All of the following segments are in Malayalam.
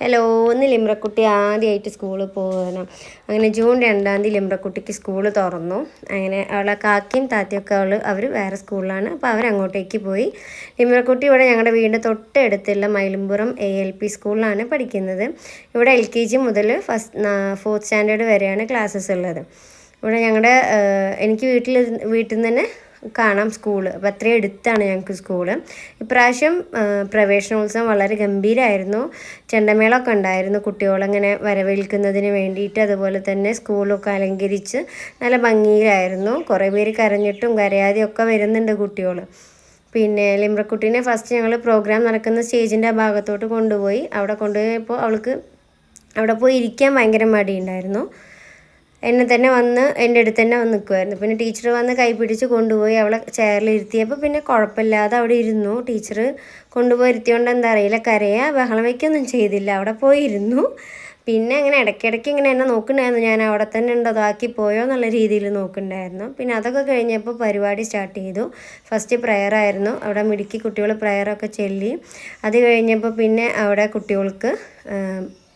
ഹലോ ഒന്ന് ലിമ്രക്കുട്ടി ആദ്യമായിട്ട് സ്കൂളിൽ പോകണം അങ്ങനെ ജൂൺ രണ്ടാം തീയതി ലിമ്രക്കുട്ടിക്ക് സ്കൂൾ തുറന്നു. അങ്ങനെ അവളെ കാക്കയും താത്തയൊക്കെ അവൾ അവർ വേറെ സ്കൂളിലാണ് അപ്പോൾ അവരങ്ങോട്ടേക്ക് പോയി. ലിമ്രക്കുട്ടി ഇവിടെ ഞങ്ങളുടെ വീടിന്റെ തൊട്ടടുത്തുള്ള മൈലമ്പുറം എ എൽ പി സ്കൂളിലാണ് പഠിക്കുന്നത്. ഇവിടെ എൽ കെ ജി മുതൽ ഫസ്റ്റ് ഫോർത്ത് സ്റ്റാൻഡേർഡ് വരെയാണ് ക്ലാസ്സസ് ഉള്ളത്. ഇവിടെ ഞങ്ങളുടെ എനിക്ക് വീട്ടിൽ വീട്ടിൽ നിന്ന് തന്നെ കാണാം സ്കൂൾ. അപ്പോൾ അത്രയും എടുത്താണ് ഞങ്ങൾക്ക് സ്കൂൾ. ഇപ്രാവശ്യം പ്രവേശനോത്സവം വളരെ ഗംഭീരമായിരുന്നു ചെണ്ടമേളമൊക്കെ ഉണ്ടായിരുന്നു. കുട്ടികളങ്ങനെ വരവേൽക്കുന്നതിന് വേണ്ടിയിട്ട് അതുപോലെ തന്നെ സ്കൂളൊക്കെ അലങ്കരിച്ച് നല്ല ഭംഗിയിലായിരുന്നു. കുറേ പേര് കരഞ്ഞിട്ടും കരയാതെയും ഒക്കെ വരുന്നുണ്ട് കുട്ടികൾ പിന്നെ ലിമ്രക്കുട്ടീനെ ഫസ്റ്റ് ഞങ്ങൾ പ്രോഗ്രാം നടക്കുന്ന സ്റ്റേജിന്റെ ആ ഭാഗത്തോട്ട് കൊണ്ടുപോയി. അവിടെ കൊണ്ടുപോയപ്പോൾ അവൾക്ക് അവിടെ പോയി ഇരിക്കാൻ ഭയങ്കര മടിയുണ്ടായിരുന്നു. എന്നെ തന്നെ വന്ന് എന്റെ അടുത്ത് തന്നെ വന്ന് നിൽക്കുമായിരുന്നു പിന്നെ ടീച്ചർ വന്ന് കൈ പിടിച്ച് കൊണ്ടുപോയി അവളെ ചെയറിൽ ഇരുത്തിയപ്പോൾ പിന്നെ കുഴപ്പമില്ലാതെ അവിടെ ഇരുന്നു. ടീച്ചർ കൊണ്ടുപോയി ഇരുത്തിയോണ്ട് എന്താ അറിയില്ല കരയാ ബഹളം വയ്ക്കൊന്നും ചെയ്തില്ല അവിടെ പോയി ഇരുന്നു. പിന്നെ അങ്ങനെ ഇടയ്ക്കിടയ്ക്ക് ഇങ്ങനെ എന്നെ നോക്കണ്ടായിരുന്നു ഞാൻ അവിടെ തന്നെ ഉണ്ടോ അതാക്കി പോയോ എന്നുള്ള രീതിയിൽ നോക്കണ്ടായിരുന്നു പിന്നെ അതൊക്കെ കഴിഞ്ഞപ്പോൾ പരിപാടി സ്റ്റാർട്ട് ചെയ്തു. ഫസ്റ്റ് പ്രെയർ ആയിരുന്നു. അവിടെ മിടുക്കി കുട്ടികൾ പ്രെയറൊക്കെ ചൊല്ലി. അത് കഴിഞ്ഞപ്പോൾ പിന്നെ അവിടെ കുട്ടികൾക്ക്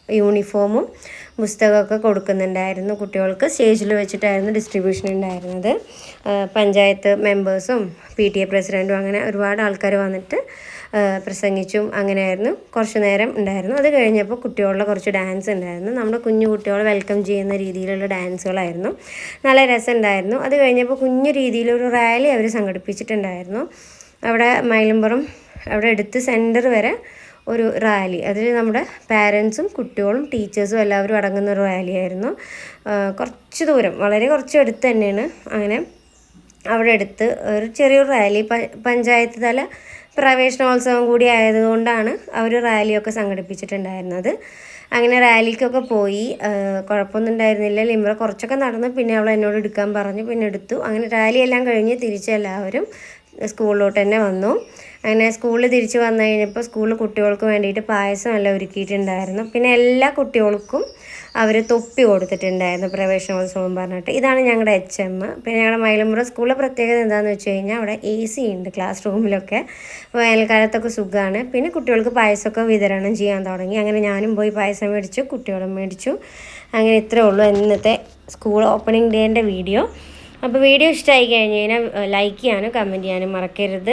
യൂണിഫോമും പുസ്തകമൊക്കെ കൊടുക്കുന്നുണ്ടായിരുന്നു കുട്ടികൾക്ക്. സ്റ്റേജിൽ വെച്ചിട്ടായിരുന്നു ഡിസ്ട്രിബ്യൂഷൻ ഉണ്ടായിരുന്നത്. പഞ്ചായത്ത് മെമ്പേഴ്സും പി ടി എ പ്രസിഡന്റും അങ്ങനെ ഒരുപാട് ആൾക്കാർ വന്നിട്ട് പ്രസംഗിച്ചും അങ്ങനെയായിരുന്നു. കുറച്ച് നേരം ഉണ്ടായിരുന്നു. അത് കഴിഞ്ഞപ്പോൾ കുട്ടികളുടെ കുറച്ച് ഡാൻസ് ഉണ്ടായിരുന്നു. നമ്മുടെ കുഞ്ഞു കുട്ടികളെ വെൽക്കം ചെയ്യുന്ന രീതിയിലുള്ള ഡാൻസുകളായിരുന്നു നല്ല രസമുണ്ടായിരുന്നു. അത് കഴിഞ്ഞപ്പോൾ കുഞ്ഞു രീതിയിലൊരു റാലി അവർ സംഘടിപ്പിച്ചിട്ടുണ്ടായിരുന്നു. അവിടെ മൈലമ്പുറം അവിടെ എടുത്ത് സെന്റർ വരെ ഒരു റാലി. അതിൽ നമ്മുടെ പാരൻസും കുട്ടികളും ടീച്ചേഴ്സും എല്ലാവരും അടങ്ങുന്ന ഒരു റാലിയായിരുന്നു. കുറച്ച് ദൂരം വളരെ കുറച്ച് അടുത്ത് തന്നെയാണ്. അങ്ങനെ അവിടെ അടുത്ത് ഒരു ചെറിയൊരു റാലി പഞ്ചായത്ത് തല പ്രവേശനോത്സവം കൂടി ആയതുകൊണ്ടാണ് അവർ റാലിയൊക്കെ സംഘടിപ്പിച്ചിട്ടുണ്ടായിരുന്നത്. അങ്ങനെ റാലിക്കൊക്കെ പോയി. കുഴപ്പമൊന്നും ഉണ്ടായിരുന്നില്ല. ലിമ്ര കുറച്ചൊക്കെ നടന്നു. പിന്നെ അവൾ എന്നോട് എടുക്കാൻ പറഞ്ഞു. പിന്നെ എടുത്തു. അങ്ങനെ റാലി എല്ലാം കഴിഞ്ഞ് തിരിച്ചെല്ലാവരും സ്കൂളിലോട്ട് തന്നെ വന്നു. അങ്ങനെ സ്കൂളിൽ തിരിച്ച് വന്നു കഴിഞ്ഞപ്പോൾ സ്കൂളിൽ കുട്ടികൾക്ക് വേണ്ടിയിട്ട് പായസം എല്ലാം ഒരുക്കിയിട്ടുണ്ടായിരുന്നു. പിന്നെ എല്ലാ കുട്ടികൾക്കും അവർ തൊപ്പി കൊടുത്തിട്ടുണ്ടായിരുന്നു പ്രവേശനോത്സവം പറഞ്ഞിട്ട്. ഇതാണ് ഞങ്ങളുടെ എച്ച് എം പിന്നെ ഞങ്ങളുടെ മയിലമ്പുറ സ്കൂളിലെ പ്രത്യേകത എന്താണെന്ന് വെച്ച് കഴിഞ്ഞാൽ അവിടെ എ സി ഉണ്ട് ക്ലാസ് റൂമിലൊക്കെ വേനൽക്കാലത്തൊക്കെ സുഖമാണ് പിന്നെ കുട്ടികൾക്ക് പായസമൊക്കെ വിതരണം ചെയ്യാൻ തുടങ്ങി. അങ്ങനെ ഞാനും പോയി പായസം മേടിച്ചു കുട്ടികളും മേടിച്ചു. അങ്ങനെ ഇത്രയേ ഉള്ളൂ ഇന്നത്തെ സ്കൂൾ ഓപ്പണിംഗ് ഡേന്റെ വീഡിയോ. അപ്പോൾ വീഡിയോ ഇഷ്ടമായി കഴിഞ്ഞ് കഴിഞ്ഞാൽ ലൈക്ക് ചെയ്യാനും കമന്റ് ചെയ്യാനും മറക്കരുത്.